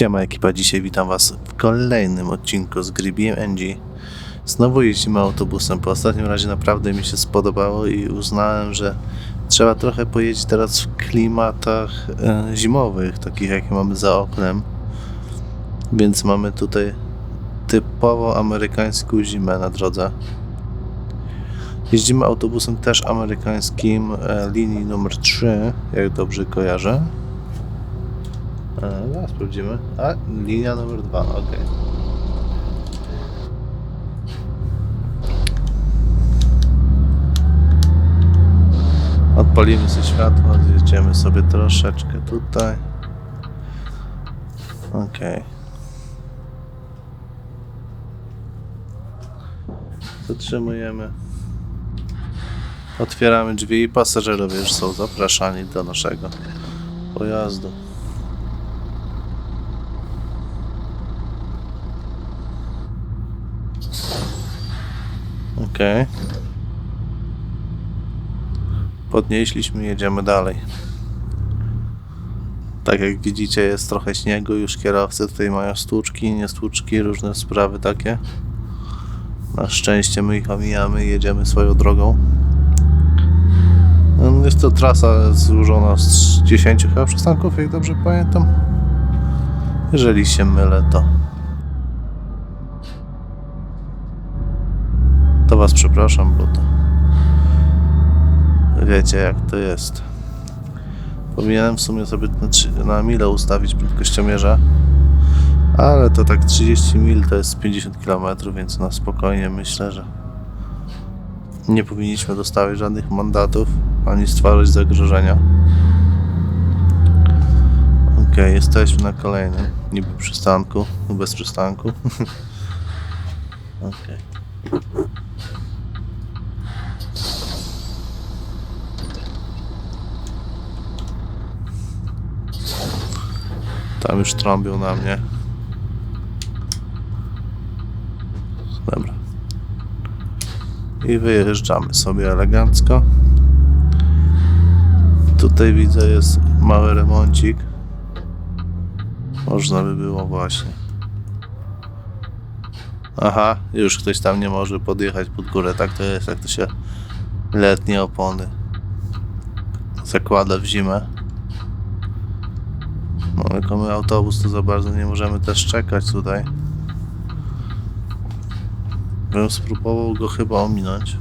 Siema ekipa, dzisiaj witam was w kolejnym odcinku z gry BMG. Znowu jeździmy autobusem, po ostatnim razie naprawdę mi się spodobało i uznałem, że trzeba trochę pojeździć teraz w klimatach e, zimowych, takich jakie mamy za oknem. Więc mamy tutaj typowo amerykańską zimę na drodze. Jeździmy autobusem też amerykańskim e, linii numer 3, jak dobrze kojarzę. Zaraz sprawdzimy. A, linia numer dwa, ok. Odpalimy sobie światło, zjedziemy sobie troszeczkę tutaj. Ok. Zatrzymujemy. Otwieramy drzwi i pasażerowie już są zapraszani do naszego pojazdu. Okej. Podnieśliśmy, jedziemy dalej. Tak jak widzicie, jest trochę śniegu, już kierowcy tutaj mają stłuczki, nie stłuczki, różne sprawy takie. Na szczęście my ich omijamy jedziemy swoją drogą. No, Jest to trasa złożona z 10 chyba przystanków, jak dobrze pamiętam. Jeżeli się mylę, to to was przepraszam, bo to wiecie jak to jest. Powinienem w sumie sobie na, na milę ustawić prędkościomierza, ale to tak 30 mil to jest 50 km, więc na spokojnie myślę, że nie powinniśmy dostawać żadnych mandatów ani stwarzać zagrożenia. Okej, jesteśmy na kolejnym niby przystanku, bez przystanku. Okej. Tam już trąbią na mnie. Dobra. I wyjeżdżamy sobie elegancko. Tutaj widzę jest mały remoncik. Można by było właśnie. Aha, już ktoś tam nie może podjechać pod górę. Tak to jest, jak to się letnie opony zakłada w zimę. No, jako my autobus to za bardzo nie możemy też czekać tutaj. Bym spróbował go chyba ominąć.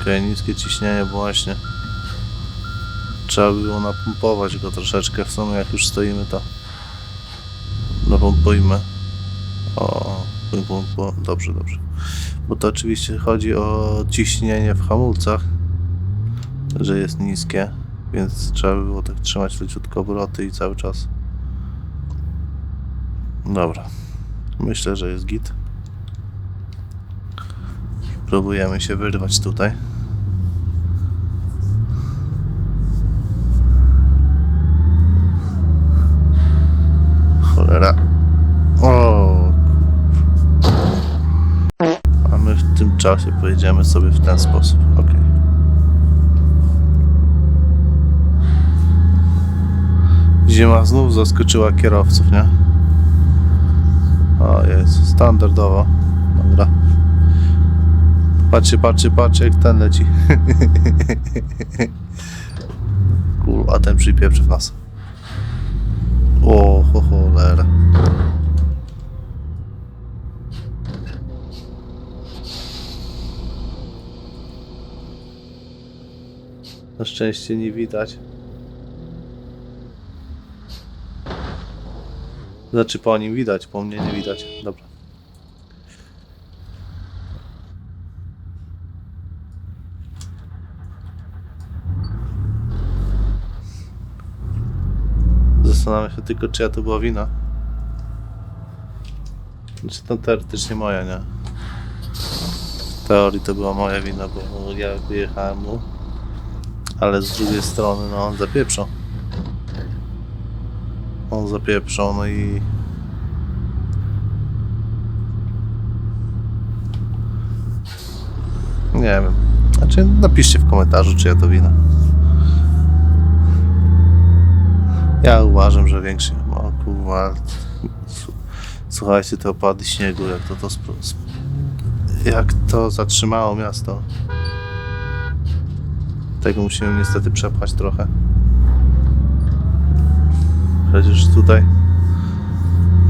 Okej, niskie ciśnienie, właśnie trzeba by było napompować go troszeczkę. W sumie jak już stoimy, to napompujmy. O, pum, pum. dobrze, dobrze. Bo to oczywiście chodzi o ciśnienie w hamulcach, że jest niskie. Więc trzeba by było tak trzymać leciutko obroty i cały czas. Dobra. Myślę, że jest git. Próbujemy się wyrwać tutaj. Cholera. O. A my w tym czasie pojedziemy sobie w ten sposób. Okej. Zima znów zaskoczyła kierowców, nie? O, jest standardowo. Dobra. Patrzcie, patrzcie, patrzcie, jak ten leci. Kurwa, a ten przypieprzy w nas. O, ho, cholera. Na szczęście nie widać. Znaczy po nim widać, po mnie nie widać. Dobra. Zastanawiam się tylko, czyja to była wina. Znaczy to teoretycznie moja, nie? W teorii to była moja wina, bo ja wyjechałem mu. Ale z drugiej strony, no on zapieprzał. On zapieprzał, no i... Nie wiem. Znaczy, napiszcie w komentarzu, czy ja to wina. Ja uważam, że większy. O kurwa. Słuchajcie, te opady śniegu, jak to to. Spro... sp- Jak to zatrzymało miasto. Tego musimy niestety przepchać trochę. Przecież tutaj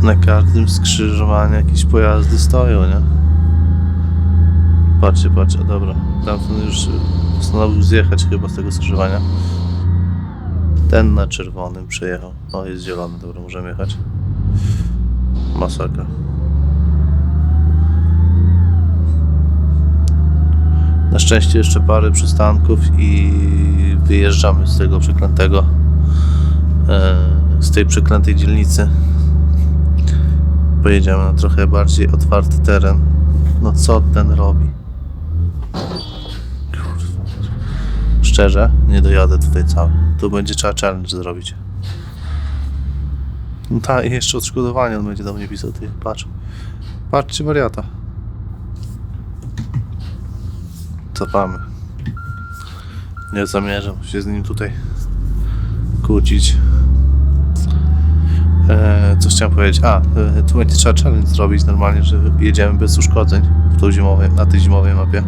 na każdym skrzyżowaniu jakieś pojazdy stoją, nie? Patrzcie, patrzcie, dobra. Tamten już postanowił zjechać chyba z tego skrzyżowania. Ten na czerwonym przejechał. O, jest zielony, dobra, możemy jechać. Masakra. Na szczęście jeszcze parę przystanków i wyjeżdżamy z tego przeklętego, e, z tej przeklętej dzielnicy. Pojedziemy na trochę bardziej otwarty teren. No co ten robi? Szczerze, nie dojadę tutaj cały. Tu będzie trzeba challenge zrobić. No tak, i jeszcze odszkodowanie on będzie do mnie pisał. Ty, patrz. Patrzcie wariata. Cofamy. Nie zamierzam się z nim tutaj kłócić. Eee, co chciałem powiedzieć? A, e, tu będzie trzeba challenge zrobić normalnie, że jedziemy bez uszkodzeń w tą zimowej, na tej zimowej mapie.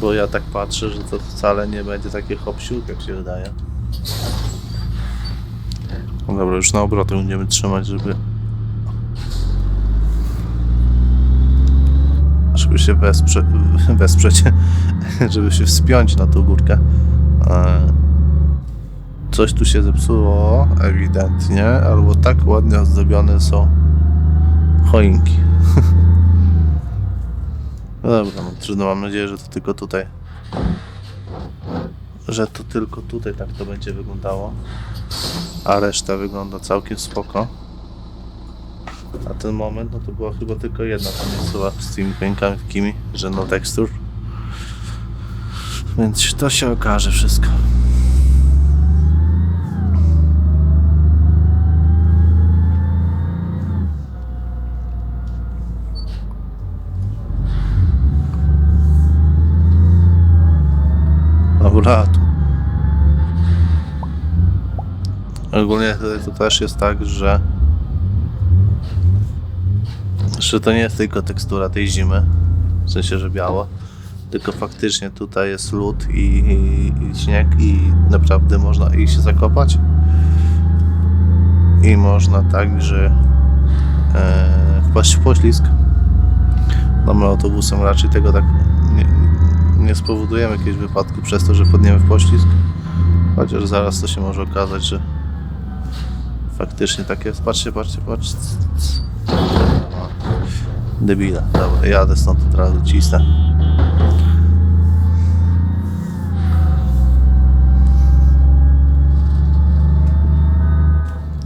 Bo ja tak patrzę, że to wcale nie będzie takie hop jak się wydaje. No dobra, już na obroty będziemy trzymać, żeby... Żeby się wesprze... wesprzeć, żeby się wspiąć na tą górkę. E, Coś tu się zepsuło, ewidentnie, albo tak ładnie ozdobione są choinki. No dobra, no trudno, mam nadzieję, że to tylko tutaj. Że to tylko tutaj tak to będzie wyglądało. A reszta wygląda całkiem spoko. A ten moment, no to była chyba tylko jedna ta miejscowa z tymi pękami takimi, że no tekstur. Więc to się okaże wszystko. Dobra, tu. Ogólnie to też jest tak, że że to nie jest tylko tekstura tej zimy, w sensie, że biało, tylko faktycznie tutaj jest lód i, i, i śnieg i naprawdę można i się zakopać i można także e, wpaść w poślizg. No my autobusem raczej tego tak nie, nie spowodujemy jakiegoś wypadku przez to, że podniemy w poślizg, chociaż zaraz to się może okazać, że faktycznie tak jest. Patrzcie, patrzcie, patrzcie. Debila. Dobra, jadę stąd od razu, cisnę.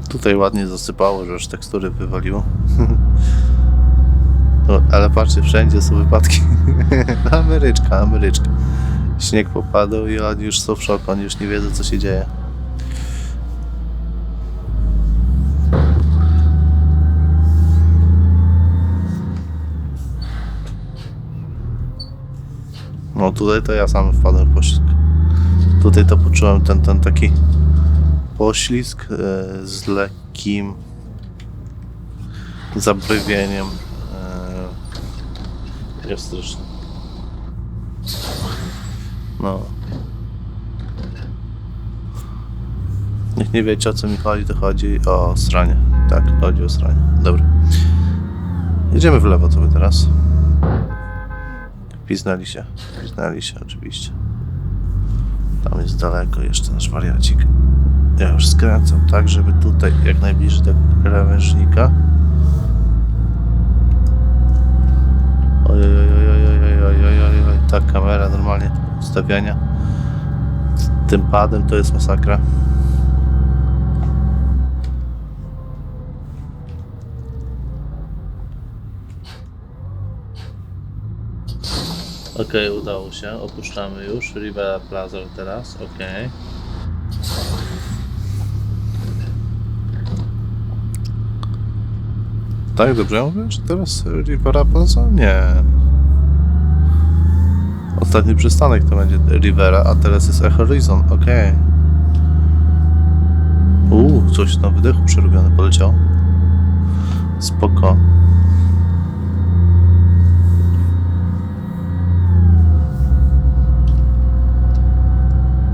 Tutaj ładnie zasypało, że już tekstury wywaliło. No, ale patrzcie, wszędzie są wypadki. Ameryczka, Ameryczka. Śnieg popadał i oni już są w szoku, oni już nie wiedzą co się dzieje. Tutaj to ja sam wpadłem w poślizg. Tutaj to poczułem ten, ten taki poślizg e, z lekkim zabrywieniem e, gastrycznym. No. Niech nie wiecie o co mi chodzi, to chodzi o sranie. Tak, chodzi o sranie. Dobra. Jedziemy w lewo sobie teraz. Piznali się, piznali się oczywiście. Tam jest daleko jeszcze nasz wariacik. Ja już skręcam tak, żeby tutaj jak najbliżej tego krawężnika. Oj, oj, oj, oj, oj, oj, oj, oj, ta kamera normalnie ustawiania. Tym padem to jest masakra. Okej, udało się. Opuszczamy już. Rivera Plaza teraz. Okej. Tak, dobrze mówię, teraz Rivera Plaza? Nie. Ostatni przystanek to będzie Rivera, a teraz jest Horizon, okej. Uuu, coś na wydechu przerobione poleciało. Spoko.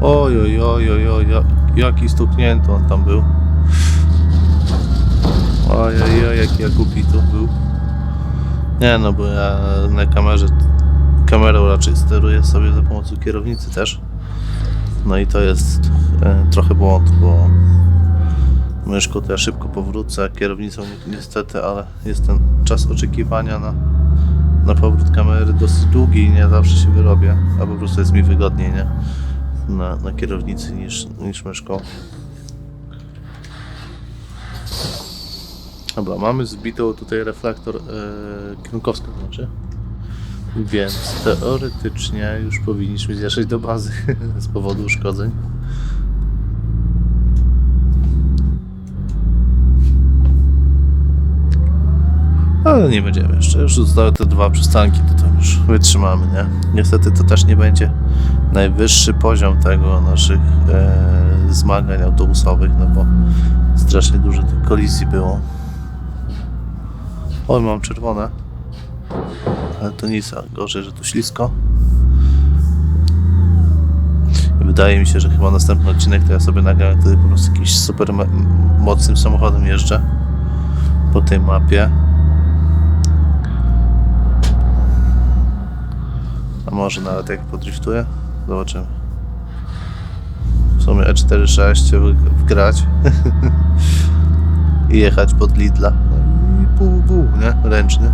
Oj, oj, oj, oj, oj, ja- jaki stuknięty on tam był. Oj, oj, oj, jaki ja głupi tu był. Nie no, bo ja na kamerze, kamerą raczej steruję sobie za pomocą kierownicy też. No i to jest e, trochę błąd, bo myszką to ja szybko powrócę, kierownicą ni- niestety, ale jest ten czas oczekiwania na, na powrót kamery dosyć długi i nie zawsze się wyrobię, a po prostu jest mi wygodniej, nie? Na, na kierownicy niż, niż myszką. Dobra, mamy zbitą tutaj reflektor e, znaczy. Więc teoretycznie już powinniśmy zjeżdżać do bazy z powodu uszkodzeń. Ale nie będziemy jeszcze. Już zostały te dwa przystanki, to tam już wytrzymamy, nie? Niestety to też nie będzie najwyższy poziom tego naszych e, zmagań autobusowych, no bo strasznie dużo tych kolizji było. Oj, mam czerwone. Ale to nic, gorzej, że tu ślisko. Wydaje mi się, że chyba następny odcinek to ja sobie nagram wtedy po prostu jakimś super mocnym samochodem jeżdżę po tej mapie. Może nawet jak podriftuję? Zobaczymy. W sumie E E46 wy- wgrać i jechać pod Lidla. No i pół, pół, nie? Ręczny.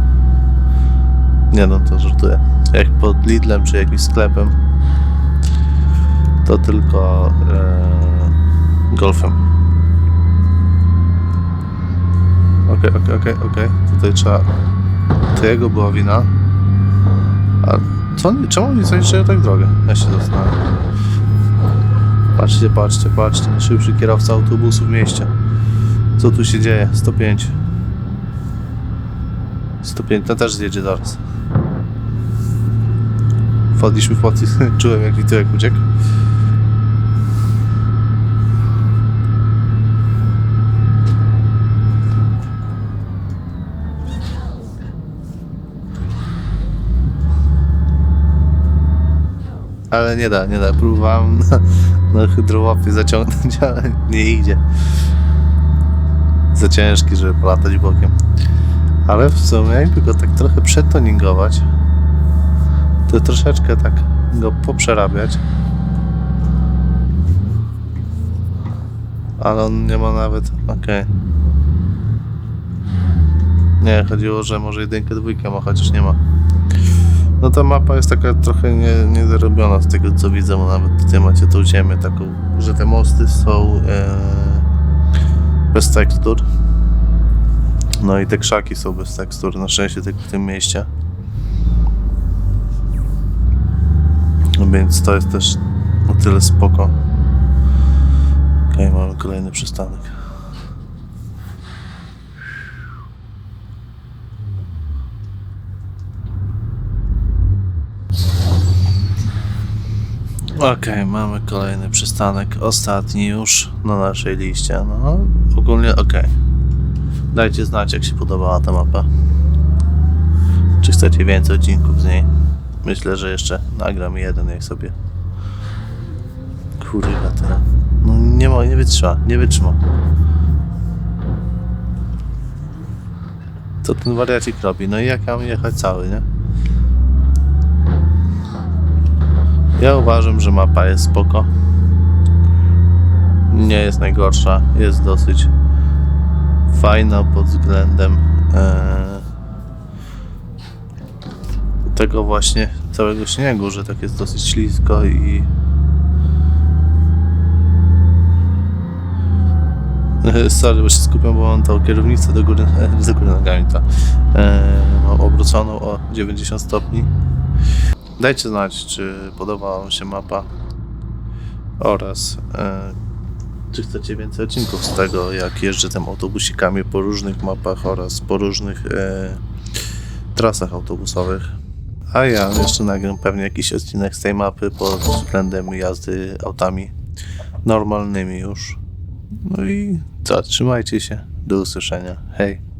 Nie no, to żartuję. Jak pod Lidlem czy jakimś sklepem, to tylko e, golfem. Okej, okej, okej, okej. Tutaj trzeba... To jego była wina. A co, czemu oni zaliczyli tak drogę? Ja się zastanawiam. Patrzcie, patrzcie, patrzcie. Najszybszy kierowca autobusu w mieście. Co tu się dzieje? 105. 105, ten też zjedzie zaraz. Wpadliśmy w i czułem jak mi uciekł. Ale nie da, nie da. Próbowałem na, na hydrołapie zaciągnąć, ale nie idzie. Za ciężki, żeby polatać bokiem. Ale w sumie jakby go tak trochę przetoningować, to troszeczkę tak go poprzerabiać. Ale on nie ma nawet... Okej. Nie, chodziło, że może jedynkę, dwójkę ma, chociaż nie ma. No ta mapa jest taka trochę nie, z tego co widzę, bo nawet tutaj macie tą ziemię taką, że te mosty są e, bez tekstur. No i te krzaki są bez tekstur, na szczęście tylko w tym mieście. Więc to jest też o tyle spoko. Okej, mamy kolejny przystanek. Okej, mamy kolejny przystanek, ostatni już na naszej liście. No, ogólnie okej. Dajcie znać, jak się podobała ta mapa. Czy chcecie więcej odcinków z niej? Myślę, że jeszcze nagram jeden, jak sobie. Kurwa, to. No nie ma, nie wytrzyma, nie wytrzyma. Co ten wariacik robi? No i jak ja mam jechać cały, nie? Ja uważam, że mapa jest spoko. Nie jest najgorsza, jest dosyć fajna pod względem e, tego właśnie całego śniegu, że tak jest dosyć ślisko i Sorry, bo się skupiam, bo mam tą kierownicę do góry, do góry nogami, ta. E, obróconą o 90 stopni. Dajcie znać, czy podobała Wam się mapa oraz e, czy chcecie więcej odcinków z tego, jak jeżdżę tym autobusikami po różnych mapach oraz po różnych e, trasach autobusowych. A ja jeszcze nagram pewnie jakiś odcinek z tej mapy pod względem jazdy autami normalnymi już. No i co, trzymajcie się. Do usłyszenia. Hej.